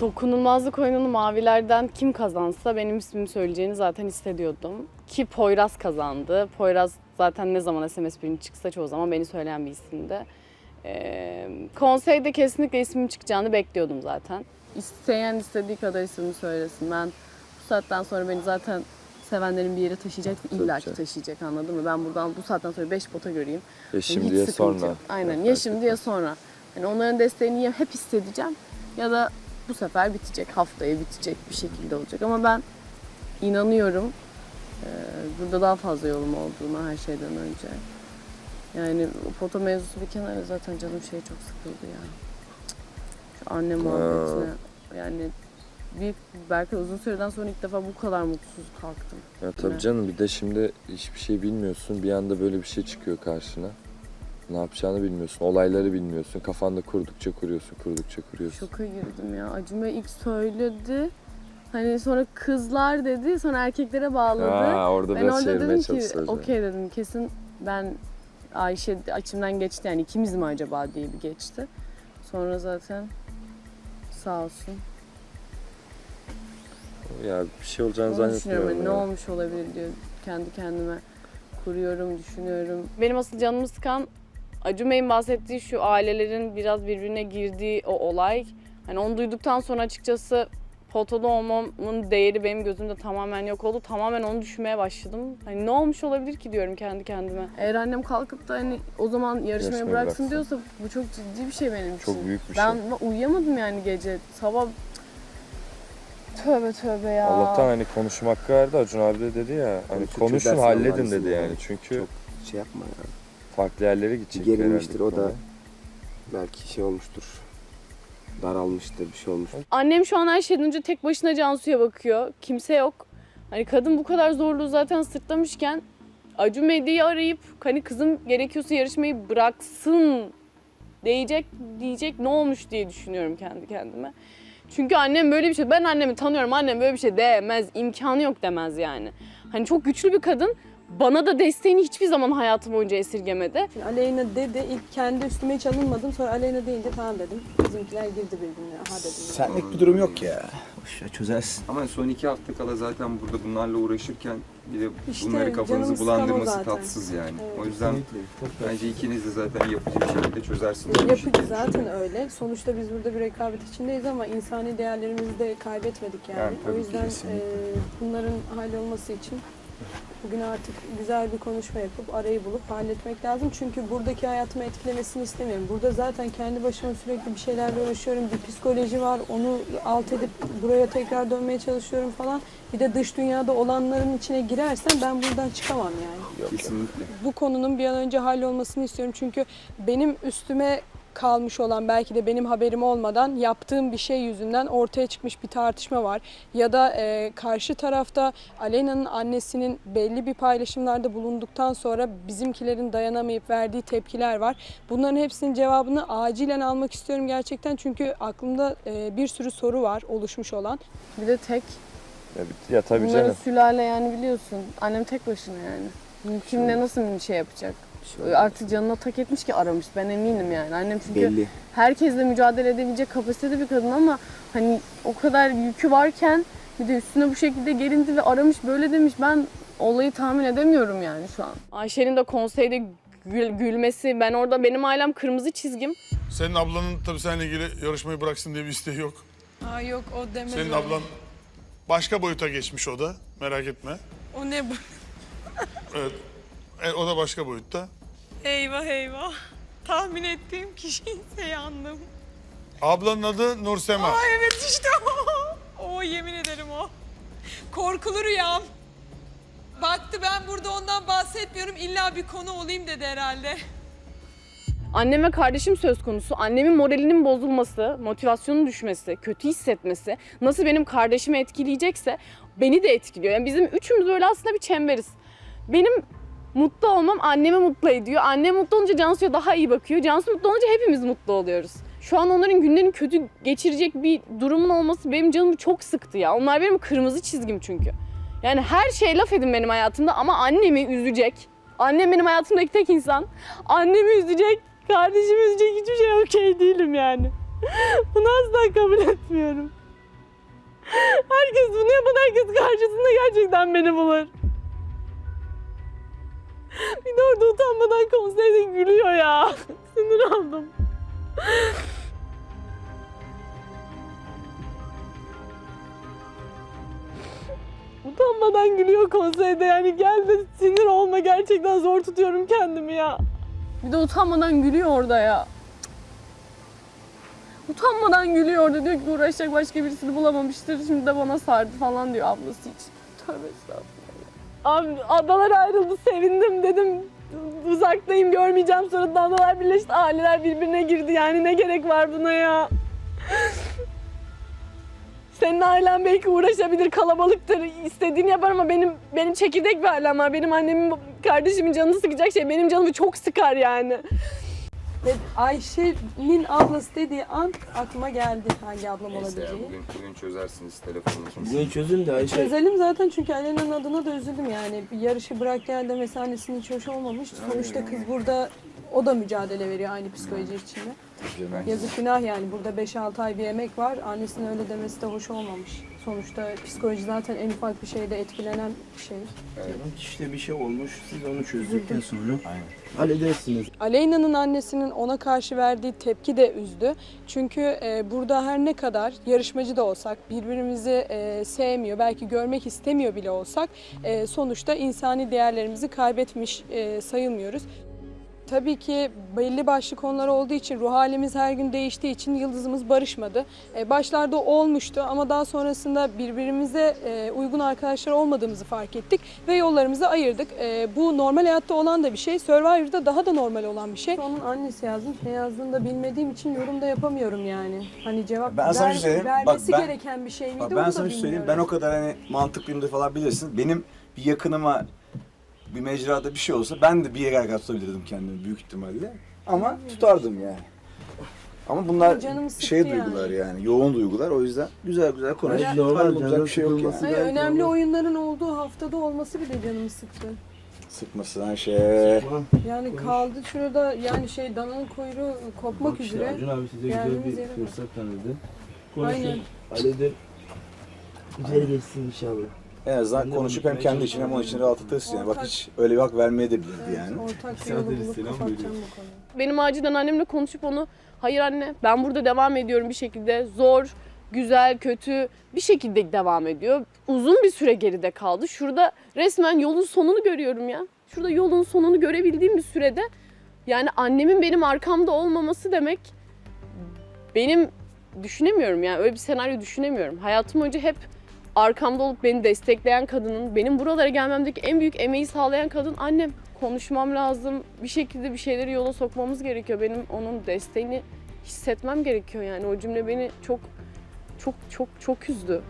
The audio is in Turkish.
Dokunulmazlık oyununu mavilerden kim kazansa benim ismimi söyleyeceğini zaten hissediyordum. Ki Poyraz kazandı. Poyraz zaten ne zaman SMS birinci çıksa çoğu zaman beni söyleyen bir isimdi. Ee, konseyde kesinlikle ismim çıkacağını bekliyordum zaten. İsteyen istediği kadar ismini söylesin. Ben bu saatten sonra beni zaten sevenlerin bir yere taşıyacaksa illa ki taşıyacak anladın mı? Ben buradan bu saatten sonra 5 pota göreyim. Ya Hiç şimdi ya sıkıntı sonra. yok. Aynen ya şimdi ya etmez. sonra. Yani onların desteğini ya hep hissedeceğim ya da bu sefer bitecek, haftaya bitecek bir şekilde olacak. Ama ben inanıyorum burada daha fazla yolum olduğuna her şeyden önce. Yani o foto mevzusu bir kenara zaten canım şey çok sıkıldı ya. Şu anne muhabbetine yani bir belki uzun süreden sonra ilk defa bu kadar mutsuz kalktım. Ya tabii canım bir de şimdi hiçbir şey bilmiyorsun. Bir anda böyle bir şey çıkıyor karşına. Ne yapacağını bilmiyorsun. Olayları bilmiyorsun. Kafanda kurdukça kuruyorsun, kurdukça kuruyorsun. Şoka girdim ya. Acıma ilk söyledi. Hani sonra kızlar dedi, sonra erkeklere bağladı. Ha, orada ben biraz orada çevirmeye dedim ki yani. okey dedim kesin ben Ayşe açımdan geçti yani ikimiz mi acaba diye bir geçti. Sonra zaten sağ olsun. Ya bir şey olacağını Onu düşünüyorum zannetmiyorum hani ne ya. olmuş olabilir diyor. Kendi kendime kuruyorum, düşünüyorum. Benim asıl canımı sıkan Acun Bey'in bahsettiği şu ailelerin biraz birbirine girdiği o olay. Hani onu duyduktan sonra açıkçası fotoda olmamın değeri benim gözümde tamamen yok oldu. Tamamen onu düşünmeye başladım. Hani ne olmuş olabilir ki diyorum kendi kendime. Eğer annem kalkıp da hani o zaman yarışmayı Yarışmayı bıraksın bıraksın. diyorsa bu çok ciddi bir şey benim için. Çok büyük bir şey. ben uyuyamadım yani gece. Sabah Tövbe tövbe ya. Allah'tan hani konuşma hakkı verdi. Acun abi de dedi ya. Hani çok konuşun halledin dedi yani. yani. Çünkü Çok şey yapma ya. Farklı yerlere gidecek. Gerilmiştir herhalde o da. Belki şey olmuştur. Daralmıştır, bir şey olmuştur. Annem şu an her şeyden önce tek başına Cansu'ya bakıyor. Kimse yok. Hani kadın bu kadar zorluğu zaten sırtlamışken Acun Bey'i arayıp hani kızım gerekiyorsa yarışmayı bıraksın diyecek diyecek ne olmuş diye düşünüyorum kendi kendime. Çünkü annem böyle bir şey ben annemi tanıyorum annem böyle bir şey demez imkanı yok demez yani. Hani çok güçlü bir kadın bana da desteğini hiçbir zaman hayatı boyunca esirgemedi. Şimdi Aleyna dedi, ilk kendi üstüme hiç alınmadım. Sonra Aleyna deyince tamam dedim. Bizimkiler girdi birbirine. Aha dedim. Senlik bir durum yok ya. Boş ver, çözersin. Ama son iki hafta kala zaten burada bunlarla uğraşırken bir de İşte bunları canımı kafanızı sıkan o bulandırması zaten. tatsız yani. Evet. O yüzden bence ikiniz de zaten yapıcı bir şekilde çözersiniz. bu işi Yapıcı zaten öyle. Sonuçta biz burada bir rekabet içindeyiz ama insani değerlerimizi de kaybetmedik yani. Yani tabii o ki, yüzden kesinlikle. e, bunların hallolması için bugün artık güzel bir konuşma yapıp arayı bulup halletmek lazım. Çünkü buradaki hayatımı etkilemesini istemiyorum. Burada zaten kendi başıma sürekli bir şeylerle uğraşıyorum. Bir psikoloji var. Onu alt edip buraya tekrar dönmeye çalışıyorum falan. Bir de dış dünyada olanların içine girersem ben buradan çıkamam yani. Kesinlikle. bu konunun bir an önce hallolmasını istiyorum. Çünkü benim üstüme kalmış olan belki de benim haberim olmadan yaptığım bir şey yüzünden ortaya çıkmış bir tartışma var. Ya da e, karşı tarafta Aleyna'nın annesinin belli bir paylaşımlarda bulunduktan sonra bizimkilerin dayanamayıp verdiği tepkiler var. Bunların hepsinin cevabını acilen almak istiyorum gerçekten. Çünkü aklımda e, bir sürü soru var oluşmuş olan. Bir de tek Ya, ya tabii Bunların canım. sülale yani biliyorsun. Annem tek başına yani. Kimle nasıl bir şey yapacak? Artık canına tak etmiş ki aramış. Ben eminim yani. Annem çünkü Belli. herkesle mücadele edebilecek kapasitede bir kadın ama hani o kadar yükü varken bir de üstüne bu şekilde gelindi ve aramış böyle demiş. Ben olayı tahmin edemiyorum yani şu an. Ayşe'nin de konseyde gül- gülmesi. Ben orada benim ailem kırmızı çizgim. Senin ablanın tabii seninle ilgili yarışmayı bıraksın diye bir isteği yok. Aa yok o demez Senin ablan başka boyuta geçmiş o da. Merak etme. O ne bu? Evet. E, o da başka boyutta. Eyvah eyvah. Tahmin ettiğim kişiyse yandım. Ablanın adı Nursema. Aa evet işte o. O yemin ederim o. Korkulu rüyam. Baktı ben burada ondan bahsetmiyorum illa bir konu olayım dedi herhalde. Annem ve kardeşim söz konusu. Annemin moralinin bozulması, motivasyonun düşmesi, kötü hissetmesi nasıl benim kardeşimi etkileyecekse beni de etkiliyor. Yani bizim üçümüz böyle aslında bir çemberiz. Benim mutlu olmam annemi mutlu ediyor. Annem mutlu olunca Cansu'ya daha iyi bakıyor. Cansu mutlu olunca hepimiz mutlu oluyoruz. Şu an onların günlerini kötü geçirecek bir durumun olması benim canımı çok sıktı ya. Onlar benim kırmızı çizgim çünkü. Yani her şey laf edin benim hayatımda ama annemi üzecek. Annem benim hayatımdaki tek insan. Annemi üzecek, kardeşimi üzecek hiçbir şey okey değilim yani. Bunu asla kabul etmiyorum. Herkes bunu yapan herkes karşısında gerçekten beni bulur. Bir de orada utanmadan konserde gülüyor ya. Sinir aldım. Utanmadan gülüyor konserde yani gel de sinir olma gerçekten zor tutuyorum kendimi ya. Bir de utanmadan gülüyor orada ya. Utanmadan gülüyor orada diyor ki uğraşacak başka birisini bulamamıştır şimdi de bana sardı falan diyor ablası için. Tövbe estağfurullah. Adalar ayrıldı sevindim dedim uzaktayım görmeyeceğim sonra da adalar birleşti aileler birbirine girdi yani ne gerek var buna ya. Senin ailen belki uğraşabilir, kalabalıktır, istediğini yapar ama benim benim çekirdek bir ailem var. Benim annemin, kardeşimin canını sıkacak şey benim canımı çok sıkar yani. Ve Ayşe'nin ablası dediği an aklıma geldi hangi ablam Neyse ya olabileceği. bugün, bugün çözersiniz telefonunuzu. Bugün çözün de Ayşe. Çözelim zaten çünkü Alena'nın adına da üzüldüm yani. Bir yarışı bırak gel demesi annesinin hiç hoş olmamış. Sonuçta kız burada o da mücadele veriyor aynı psikoloji içinde. Yazık günah yani burada 5-6 ay bir emek var. Annesinin öyle demesi de hoş olmamış. Sonuçta psikoloji zaten en ufak bir şeyde etkilenen bir şey. İşte bir şey olmuş. Siz onu çözdükten sonra halledersiniz. Aleyna'nın annesinin ona karşı verdiği tepki de üzdü. Çünkü e, burada her ne kadar yarışmacı da olsak, birbirimizi e, sevmiyor, belki görmek istemiyor bile olsak, e, sonuçta insani değerlerimizi kaybetmiş e, sayılmıyoruz. Tabii ki belli başlı konular olduğu için, ruh halimiz her gün değiştiği için yıldızımız barışmadı. E, başlarda olmuştu ama daha sonrasında birbirimize e, uygun arkadaşlar olmadığımızı fark ettik ve yollarımızı ayırdık. E, bu normal hayatta olan da bir şey, Survivor'da daha da normal olan bir şey. Onun annesi yazmış, ne yazdığını da bilmediğim için yorum da yapamıyorum yani. Hani cevap Ben ver- şey söyleyeyim. vermesi Bak ben- gereken bir şey miydi Bak ben sana bir şey söyleyeyim. Ben o kadar hani mantıklıyımdır falan bilirsin. Benim bir yakınıma bir mecrada bir şey olsa ben de bir yere kadar tutabilirdim kendimi büyük ihtimalle. Ama tutardım yani. Ama bunlar sıktı şey yani. duygular yani. yoğun duygular. O yüzden güzel güzel konuş. Öyle- Olacak bir şey yok yani. Hayır, önemli oyunların olduğu haftada olması bile canımı sıktı. Sıkmasın her şey. Yani kaldı şurada yani şey dananın kuyruğu kopmak üzere. Acun abi size Geldiğimiz güzel yere bir bak. fırsat tanıdı. Aynen. Konuşun, halledin. Güzel geçsin inşallah. En azından Ben de konuşup hem kendi için hem onun için rahatlatırsın yani. Bak hiç öyle bir hak yani. ortak bir yolu bulup kapatacağım veriyorum. bu konuyu. Benim acilen annemle konuşup onu hayır anne ben burada devam ediyorum bir şekilde zor, güzel, kötü bir şekilde devam ediyor. Uzun bir süre geride kaldı. Şurada resmen yolun sonunu görüyorum ya. Şurada yolun sonunu görebildiğim bir sürede yani annemin benim arkamda olmaması demek benim düşünemiyorum yani öyle bir senaryo düşünemiyorum. Hayatım önce hep arkamda olup beni destekleyen kadının, benim buralara gelmemdeki en büyük emeği sağlayan kadın annem. Konuşmam lazım. Bir şekilde bir şeyleri yola sokmamız gerekiyor. Benim onun desteğini hissetmem gerekiyor yani. O cümle beni çok çok çok çok üzdü.